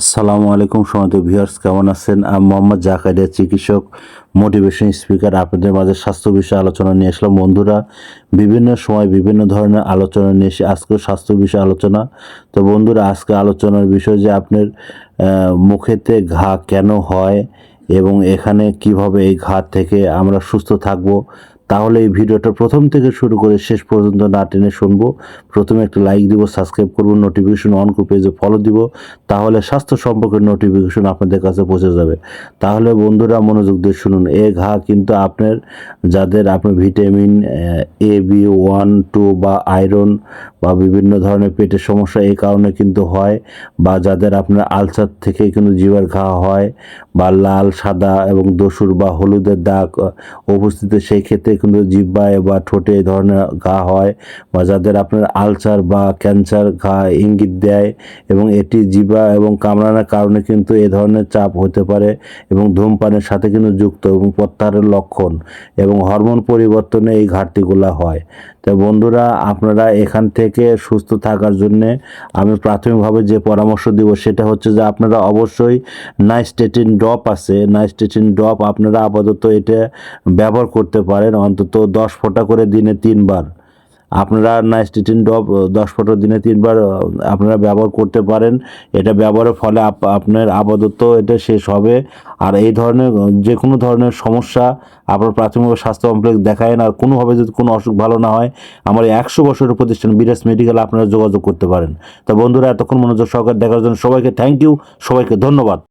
আসসালামু আলাইকুম সমাত ভিউয়ার্স, কেমন আছেন? আমি মোহাম্মদ জাকারিয়া, চিকিৎসক মোটিভেশন স্পিকার আপনাদের মাঝে স্বাস্থ্য বিষয়ে আলোচনা নিয়ে আসলাম। বন্ধুরা, বিভিন্ন সময় বিভিন্ন ধরনের আলোচনা নিয়ে এসে আজকে স্বাস্থ্য বিষয়ে আলোচনা। তো বন্ধুরা, আজকে আলোচনার বিষয় যে আপনার মুখেতে ঘা কেন হয় এবং এখানে কীভাবে এই ঘা থেকে আমরা সুস্থ থাকব তাহলে এই ভিডিওটা প্রথম থেকে শুরু করে শেষ পর্যন্ত না টেনে শুনব। প্রথমে একটা লাইক দিব সাবস্ক্রাইব করব নোটিফিকেশন অন করে পেজে ফলো দিব, তাহলে স্বাস্থ্য সম্পর্কে নোটিফিকেশন আপনাদের কাছে পৌঁছে যাবে। তাহলে বন্ধুরা মনোযোগ দিয়ে শুনুন এ ঘা কিন্তু আপনার, যাদের আপনার vitamin A B one two বা আয়রন বা বিভিন্ন ধরনের পেটের সমস্যা এই কারণে কিন্তু হয়, বা যাদের আপনার আলসার থেকে কিন্তু জিভার ঘা হয়, বা লাল, সাদা এবং দসুর বা হলুদের দাগ উপস্থিত সেই ক্ষেত্রে কিন্তু জিব্বায় বা ঠোঁটে এই ধরনের ঘা হয় বা যাদের আপনার আলসার বা ক্যান্সার ঘা ইঙ্গিত দেয় এবং এটি জিবা এবং কামড়ানোর কারণে কিন্তু এ ধরনের চাপ হতে পারে এবং ধূমপানের সাথে কিন্তু যুক্ত এবং প্রত্যাহারের লক্ষণ এবং হরমোন পরিবর্তনে এই ঘাটতিগুলো হয়। বন্ধুরা, আপনারা এখান থেকে সুস্থ থাকার জন্য আমি প্রাথমিকভাবে যে পরামর্শ দিব সেটা হচ্ছে যে আপনারা অবশ্যই নাইস্টেটিন ড্রপ আছে। নাইস্টেটিন ড্রপ আপনারা আপাতত এটা ব্যবহার করতে পারেন, অন্তত দশ ফোঁটা করে দিনে তিনবার। আপনারা নাইস্টেটিন ড্রপ দশ ফোঁটা দিনে তিনবার আপনারা ব্যবহার করতে পারেন। এটা ব্যবহারের ফলে আপ- আপনার আপাতত এটা শেষ হবে। আর এই ধরনের যে কোনো ধরনের সমস্যা, আপনার প্রাথমিক স্বাস্থ্য কমপ্লেক্স দেখায়েন আর কোনোভাবে যদি কোনো অসুখ ভালো না হয়, আমার একশো বছরের প্রতিষ্ঠান বিরাজ মেডিকেল আপনারা যোগাযোগ করতে পারেন। তো বন্ধুরা, এতক্ষণ মনোযোগ সহকারে দেখার জন্য সবাইকে থ্যাংক ইউ সবাইকে ধন্যবাদ।